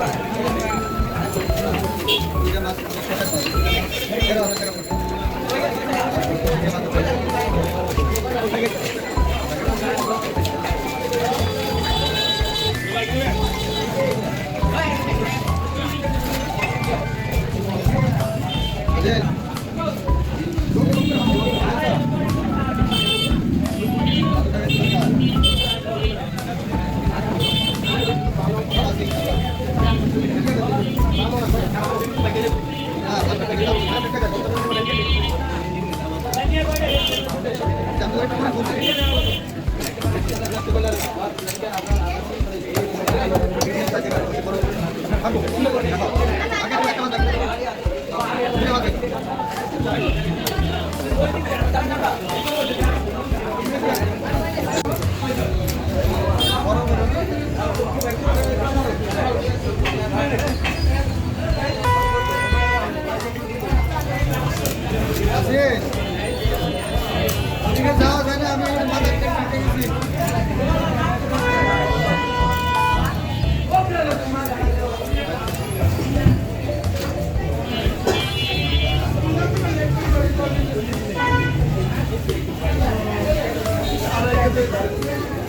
Right. আছিস? ওদিকে everybody.